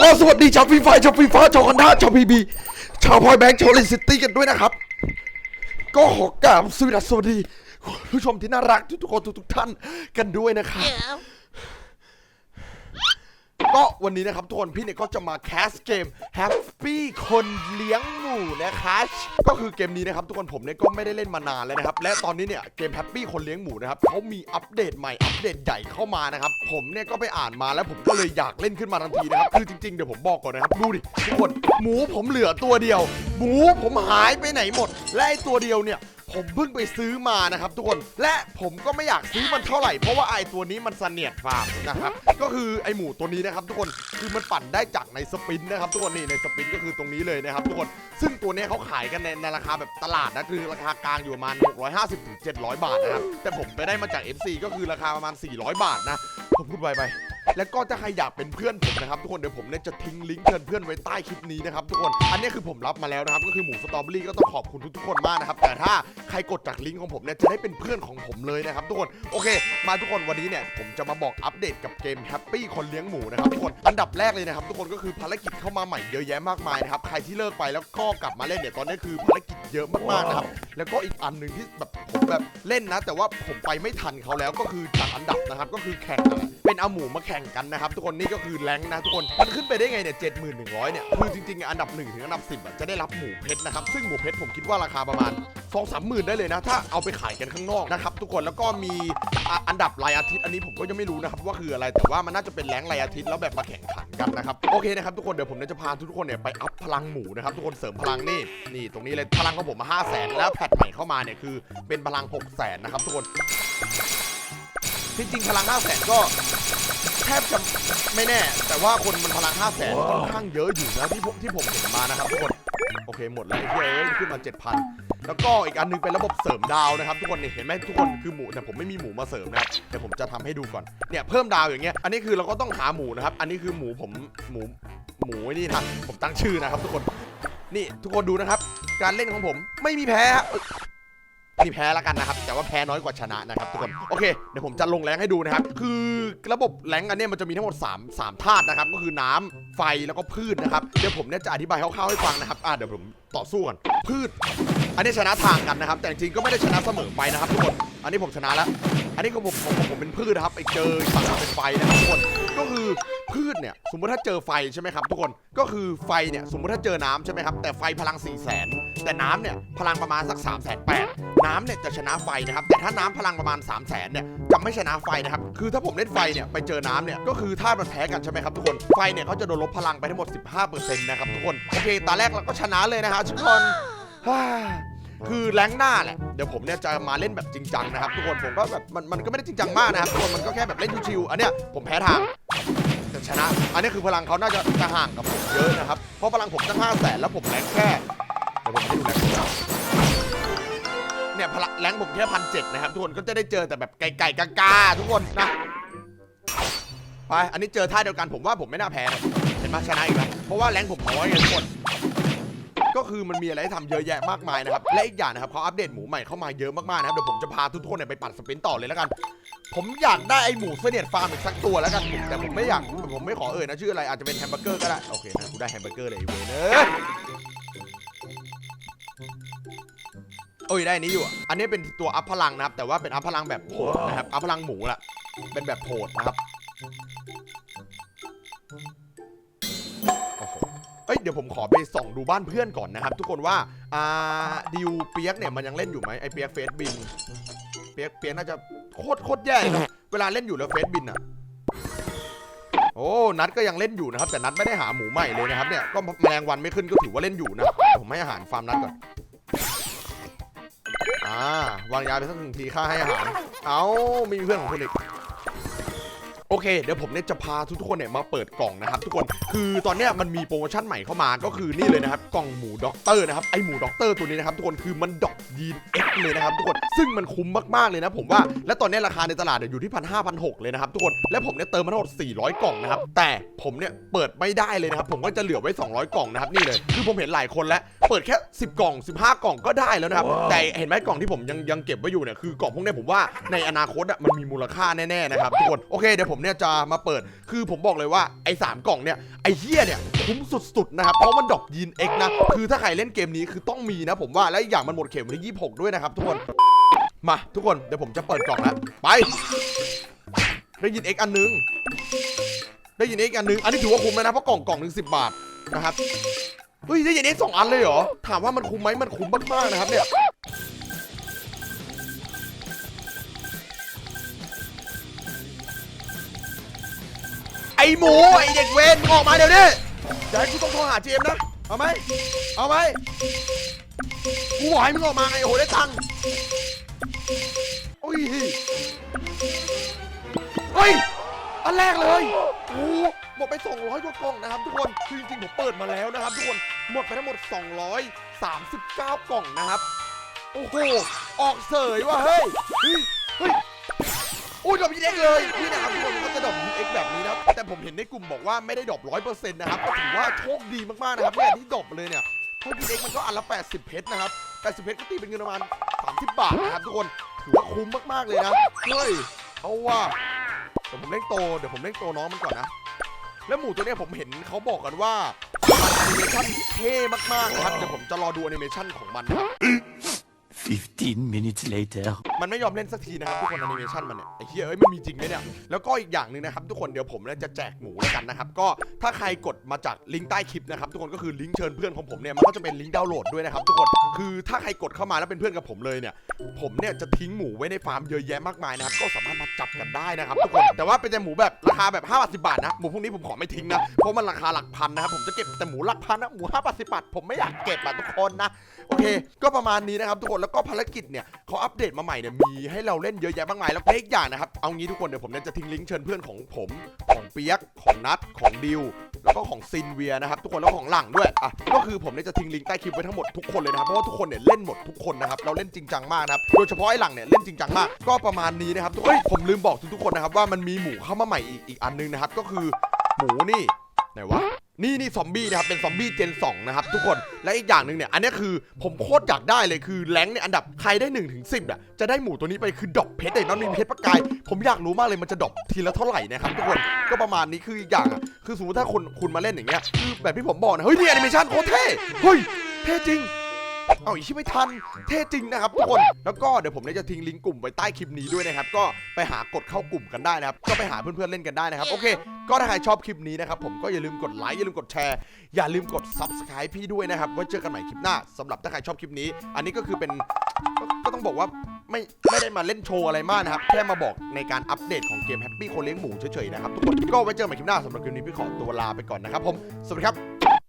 ก็สวัสดีชาวฟีไฟชาวฟีฟ้าชาวคอนด้าชาวพีบีชาวพอยแบงค์ชาวเลนซิตี้กันด้วยนะครับ ก็ขอกราบสวัสดีสวัสดีคุณผู้ชมที่น่ารักทุกๆคนทุกๆท่านกันด้วยนะครับ ก็วันนี้นะครับทุกคนพี่เนี่ยก็จะมาแคสเกม Happy คนเลี้ยงหมูนะคะก็คือเกมนี้นะครับทุกคนผมเนี่ยก็ไม่ได้เล่นมานานแล้วนะครับและตอนนี้เนี่ยเกม Happy คนเลี้ยงหมูนะครับเขามีอัปเดตใหม่อัปเดตใหญ่เข้ามานะครับผมเนี่ยก็ไปอ่านมาแล้วผมก็เลยอยากเล่นขึ้นมาทันทีนะครับคือจริงๆเดี๋ยวผมบอกก่อนนะครับดูดิทุกคนหมูผมเหลือตัวเดียว หมูผมหายไปไหนหมด และไอตัวเดียวเนี่ย ผมเพิ่งไปซื้อมานะครับทุกคนและผมก็ไม่อยากซื้อมันเท่าไหร่เพราะว่าไอตัวนี้มันเสนียดฟาร์มนะครับก็คือไอหมูตัวนี้นะครับทุกคนคือมันปั่นได้จากในสปินนะครับทุกคนนี่ในสปินก็คือตรงนี้เลยนะครับทุกคนซึ่งตัวนี้เขาขายกันในในราคาแบบตลาดนะคือราคากลางอยู่ประมาณ 650ถึง700 บาทนะครับแต่ผมไปได้มาจาก FC ก็คือราคาประมาณ 400 บาทนะผมพูดไวไป แล้วก็ถ้าใครอยากเป็นเพื่อนผมนะครับทุกคนเดี๋ยวผมเนี่ยจะทิ้งลิงก์เชิญเพื่อนไว้ใต้คลิปนี้นะครับทุกคนอันนี้คือผมรับมาแล้วนะครับก็คือหมูสตรอเบอรี่ก็ต้องขอบคุณทุกๆคนมากนะครับแต่ถ้าใครกดจากลิงก์ของผมเนี่ยจะได้เป็นเพื่อนของผมเลยนะครับทุกคนโอเค มาทุกคนวันนี้เนี่ยผมจะมาบอกอัปเดตกับเกม Happy คนเลี้ยงหมูนะครับทุกคนอันดับแรกเลยนะครับทุกคนก็คือภารกิจเข้ามาใหม่เยอะแยะมากมายนะครับใครที่เลิกไปแล้วก็กลับมาเล่นเนี่ยตอนนี้คือภารกิจเยอะมากๆนะครับแล้วก็อีกอันหนึ่งที่แบบ ผมแบบเล่นนะ แต่ว่าผมไปไม่ทันเขาแล้วก็คือจัดอันดับนะครับ ก็คือแข่งกันเป็นเอาหมูมาแข่งกันนะครับ ทุกคนนี่ก็คือแรงนะทุกคนมันขึ้นไปได้ไงเนี่ยเจ็ดหมื่นหนึ่งร้อยเนี่ยคือจริงๆ อันดับหนึ่งถึงอันดับสิบจะได้รับหมูเพชรนะครับซึ่งหมูเพชรผมคิดว่าราคาประมาณสองสามหมื่นได้เลยนะ ถ้าเอาไปขายกันข้างนอกนะครับ ทุกคนแล้วก็มีอะอันดับรายอาทิตย์อันนี้ผมก็ยังไม่รู้นะครับว่าคืออะไรแต่ว่ามันน่าจะเป็นแรงค์รายอาทิตย์แล้วแบบมาแข่งขันกันนะครับโอเคนะครับทุกคนเดี๋ยวผมเนี่ยจะพาทุกคนเนี่ยไปอัพพลังหมูนะครับทุกคนเสริมพลังนี่นี่ตรงนี้เลยพลังของผมมา 5 0 0แสนแล้วแพทใหม่เข้ามาเนี่ยคือเป็นพลัง 6 0 0แสนนะครับทุกคนที่จริงพลัง 5 0 0แสนก็แทบจะไม่แน่ แต่ว่าคนมันพลัง 5 0 0แสนค่อนข้างเยอะอยู่นะที่ผมที่ผมเห็นมานะครับทุกคน โอเคหมดแล้วไอ้เหี้ยเอ้ยขึ้นมา 7,000 แล้วก็อีกอันหนึงเป็นระบบเสริมดาวนะครับทุกคนนี่เห็นไหมทุกคนคือหมูแต่ผมไม่มีหมูมาเสริมนะครับเดี๋ยวผมจะทำให้ดูก่อนเนี่ยเพิ่มดาวอย่างเงี้ยอันนี้คือเราก็ต้องหาหมูนะครับ อันนี้คือหมูผมหมูหมูนี่นะผมตั้งชื่อนะครับ ทุกคนนี่ทุกคนดูนะครับ การเล่นของผมไม่มีแพ้ นี่แพ้แล้วกันนะครับ แต่ว่าแพ้น้อยกว่าชนะนะครับทุกคน โอเค เดี๋ยวผมจะลงแรงให้ดูนะครับ คือระบบแรงอันนี้มันจะมีทั้งหมด 3 3ธาตุนะครับ ก็คือน้ำไฟแล้วก็พืชนะครับ เดี๋ยวผมเนี่ยจะอธิบายคร่าวๆให้ฟังนะครับ อ่าเดี๋ยวผมต่อสู้กัน พืช อันนี้ชนะทางกันนะครับ แต่จริงก็ไม่ได้ชนะเสมอไปนะครับทุกคน อันนี้ผมชนะแล้ว อันนี้ก็ผมผมผมเป็นพืชนะครับ ไอเจอฝั่งเราเป็นไฟนะครับทุกคน ก็คือ พืชเนี่ยสมมติถ้าเจอไฟใช่ไหมครับทุกคนก็คือไฟเนี่ยสมมติถ้าเจอน้ำใช่ไหมครับแต่ไฟพลัง4ี่แสนแต่น้ำเนี่ยพลังประมาณสัก3ามแสนแปดน้ำเนี่ยจะชนะไฟนะครับแต่ถ้าน้ำพลังประมาณ3 0 0แสนเนี่ยจะไม่ชนะไฟนะครับคือถ้าผมเล่นไฟเนี่ยไปเจอน้ำเนี่ยก็คือธาตุมันแพ้กันใช่ไหมครับทุกคนไฟเนี่ยเขาจะโดนลบพลังไปทั้งหมด 15%นะครับทุกคนโอเคตาแรกเราก็ชนะเลยนะฮะทุกคนคือแรงหน้าแหละ เดี๋ยวผมเนี่ยจะมาเล่นแบบจริงจังนะครับทุกคนผมก็แบบมันมันก็ไม่ได้จริงจังมากนะครับทุกคนมันก็แค่แบบเล่นชิวๆอันเนี้ยผมแพ้ทาง แต่ชนะ อันนี้คือพลังเขาน่าจะจะห่างกับผมเยอะนะครับ เพราะพลังผมตั้งห้าแสนแล้วผมแรงแค่เดี๋ยวผมให้ดูแรงผมเนี่ยพลังแรงผมแค่พันเจ็ดนะครับทุกคนก็จะได้เจอแต่แบบไก่ๆกาๆทุกคนนะไปอันนี้เจอท่าเดียวกันผมว่าผมไม่น่าแพ้นะเห็นไหมชนะอีกแล้วเพราะว่าแรงผมน้อยไงทุกคน ก็คือมันมีอะไรให้ทำเยอะแยะมากมายนะครับ และอีกอย่างนะครับเขาอัปเดตหมูใหม่เข้ามาเยอะมากๆนะครับเดี๋ยวผมจะพาทุกคนเนี่ยไปปั่นสปรินต์ต่อเลยแล้วกัน ผมอยากได้ไอหมูเสนียดฟาร์มอีกสักตัวแล้วกัน แต่ผมไม่อยาก ผมไม่ขอเอ่ยนะชื่ออะไรอาจจะเป็นแฮมเบอร์เกอร์ก็ได้ โอเคนะกูได้แฮมเบอร์เกอร์เลยไอ้เวยเนอะโอ้ยได้นี้อยู่อะอันนี้เป็นตัวอัพพลังนะครับ แต่ว่าเป็นอัพพลังแบบโหดนะครับ อัพพลังหมูละเป็นแบบโหดนะครับ เอ้ยเดี๋ยวผมขอไปส่องดูบ้านเพื่อนก่อนนะครับ ทุกคนว่าอ่าดิวเปียกเนี่ยมันยังเล่นอยู่ไหมไอเปียกเฟสบินเปียกเปียกน่าจะโคตรโคตรแย่เลยนะเวลาเล่นอยู่แล้วเฟสบินอะโอ้นัดก็ยังเล่นอยู่นะครับแต่นัดไม่ได้หาหมูใหม่เลยนะครับเนี่ยก็แมลงวันไม่ขึ้นก็ถือว่าเล่นอยู่นะผมให้อาหารฟาร์มนัดก่อนอ่าวางยาไปสักหนึ่งทีค่าให้อาหาร เอาม่มีเพื่อนของคุณอีก โอเค เดี๋ยวผมเนี่ยจะพาทุกๆคนเนี่ยมาเปิดกล่องนะครับทุกคนคือตอนเนี้ยมันมีโปรโมชั่นใหม่เข้ามาก็คือนี่เลยนะครับกล่องหมูด็อกเตอร์นะครับไอหมูด็อกเตอร์ตัวนี้นะครับทุกคนคือมันดอกยีนเอ็กเลยนะครับทุกคนซึ่งมันคุ้มมากๆเลยนะผมว่าและตอนเนี้ยราคาในตลาดเนี่ยอยู่ที่พันห้าพันหกเลยนะครับทุกคนและผมเนี่ยเติมมาทั้งหมด400 กล่องนะครับแต่ผมเนี่ยเปิดไม่ได้เลยนะครับผมก็จะเหลือไว้ 200 กล่องนะครับนี่เลยคือผมเห็นหลายคนแล้วเปิดแค่ 10 กล่อง 15 กล่องก็ได้แล้วนะครับแต่เห็นไหมกล่องที่ผมยังยังเก็บไว้อยู่เนี่ยคือกล่องพวกเนี้ยผมว่าในอนาคตอะมันมีมูลค่าแน่ๆนะครับทุกคนโอเคเดี๋ยวผมผมเนี่ยจะมาเปิด คือผมบอกเลยว่าไอ้สามกล่องเนี่ยไอ้เฮียเนี่ยคุ้มสุดๆนะครับเพราะมันดอปยีนเอ็กนะคือถ้าใครเล่นเกมนี้คือต้องมีนะผมว่าและอีกอย่างมันหมดเข็มวันที่26 ด้วยนะครับทุกคนมาทุกคนเดี๋ยวผมจะเปิดกล่องแล้วไปได้ยินเอ็กอันนึง ได้ยินเอ็กอันนึง อันนี้ถือว่าคุ้มแล้วนะเพราะกล่องกล่องหนึ่งสิบบาทนะครับเฮ้ยได้ยินเอ็กสองอันเลยเหรอ ถามว่ามันคุ้มไหมมันคุ้มมากๆนะครับเนี่ย หมูไอเด็กเวนออกมาเดี๋ยวนี้อย่าให้กูต้องโทรหาเจมส์นะ เอาไหมเอาไหมกูบอกให้มึงออกมาไงโอ้โหได้ตังค์โอ้ยเฮ้ยอันแรกเลยโอ้โหหมดไป 200 กว่ากล่องนะครับทุกคนคือจริงๆผมเปิดมาแล้วนะครับทุกคนหมดไปทั้งหมด 239 กล่องนะครับ โอ้โห ออกเสยว่ะเฮ้ย เฮ้ย เฮ้ย อ้ยดรอปยีเอ็กเลยนี่นะครับทุกคนก็จะดรอปยีเอ็กแบบนี้นะครับแต่ผมเห็นในกลุ่มบอกว่าไม่ได้ดรอปร้อยเปอร์เซ็นต์นะครับก็ถือว่าโชคดีมากๆนะครับเนี่ยที่ดรอปเลยเนี่ยเพราะยีเอ็กมันก็อันละ 80 เพชรนะครับ80เพชรก็ตีเป็นเงินประมาณ30 บาทนะครับทุกคนถือว่าคุ้มมากๆเลยนะเฮ้ยเอาว่าเดี๋ยวผมเล่นโตเดี๋ยวผมเล่นโตน้องมันก่อนนะแล้วหมูตัวเนี้ยผมเห็นเขาบอกกันว่าแอนิเมชันเท่มากๆนะครับเดี๋ยวผมจะรอดูแอนิเมชันของมันนะ 15 minutes later. มันไม่ยอมเล่นสักทีนะครับทุกคนแอนิเมชันมันเนี่ยไอ้เหี้ยเอ้ยมันมีจริงไหมเนี่ย แล้วก็อีกอย่างหนึ่งนะครับทุกคนเดี๋ยวผมเนี่ยจะแจกหมูแล้วกันนะครับก็ถ้าใครกดมาจากลิงก์ใต้คลิปนะครับทุกคนก็คือลิงก์เชิญเพื่อนของผมเนี่ยมันก็จะเป็นลิงก์ดาวน์โหลดด้วยนะครับทุกคนคือถ้าใครกดเข้ามาแล้วเป็นเพื่อนกับผมเลยเนี่ย ผมเนี่ยจะทิ้งหมูไว้ในฟาร์มเยอะแยะมากมายนะครับก็สามารถมาจับกันได้นะครับทุกคนแต่ว่าเป็นแต่หมูแบบราคาแบบ5บาท10บาทนะหมูพวกนี้ผมขอไม่ทิ้งนะเพราะมันราคาหลักพันนะครับผมจะเก็บแต่หมูหลักพันนะหมู5บาท10บาทผมไม่อยากเก็บอะทุกคนนะโอเค ก็ประมาณนี้นะครับทุกคนแล้วก็ภารกิจเนี่ยเขาอัปเดตมาใหม่เนี่ยมีให้เราเล่นเยอะแยะมากมายแล้วก็อีกอย่างนะครับเอางี้ทุกคนเดี๋ยวผมเนี่ยจะทิ้งลิงก์เชิญเพื่อนของผมของเปียกของนัทของดิวแล้วก็ของซินเวียนะครับทุกคนแล้วก็ของหลังด้วยอะก็คือผมเนี่ยจะทิ้งลิงก์ใต้คลิปไว้ทั้งหมดทุกคนเลยนะครับเพราะว่าทุกคนเนี่ยเล่นหมดทุกคนนะครับเราเล่นจริงจังมากนะครับโดยเฉพาะไอ้หลังเนี่ยเล่นจริงจังมากก็ประมาณนี้นะครับทุกคนเฮ้ยผมลืมบอกทุกๆคนนะครับว่ามันมีหมูเข้ามาใหม่อีกอีกอันนึงนะครับก็คือหมูนี่ไหนวะ นี่นี่ซอมบี้นะครับเป็นซอมบี้เจน2นะครับทุกคนและอีกอย่างหนึ่งเนี่ยอันนี้คือผมโคตรอยากได้เลยคือแรงในอันดับใครได้1นถึงสิอะจะได้หมูตัวนี้ไปคือดอกเพชรเลยน้องมีเพชรประกาย ผมอยากรู้มากเลยมันจะดอกทีละเท่าไหร่นะครับทุกคนก็ประมาณนี้คืออีกอย่างอะคือสมมติถ้าคนคุณมาเล่นอย่างเงี้ยคือแบบที่ผมบอกนะเฮ้ยนี่แอนิเมชันโคตรเท่เฮ้ยเท่จริง เอาอีกชิไม่ทันเท่จริงนะครับทุกคนแล้วก็เดี๋ยวผมเนี่ยจะทิ้งลิงก์กลุ่มไว้ใต้คลิปนี้ด้วยนะครับก็ไปหากดเข้ากลุ่มกันได้นะครับก็ไปหาเพื่อนๆเล่นกันได้นะครับโอเค ก็ถ้าใครชอบคลิปนี้นะครับผมก็อย่าลืมกดไลค์อย่าลืมกดแชร์อย่าลืมกด subscribe พี่ด้วยนะครับไว้เจอกันใหม่คลิปหน้าสำหรับถ้าใครชอบคลิปนี้ อันนี้ก็คือเป็นก็ต้องบอกว่าไม่ไม่ได้มาเล่นโชว์อะไรมากนะครับ แค่มาบอกในการอัปเดตของเกม Happy คนเลี้ยงหมูเฉยๆนะครับ ทุกคนก็ไว้เจอกันใหม่คลิปหน้าสำหรับคลิปนี้พี่ขอตัวลาไปก่อนนะครับผม สวัสดีครับ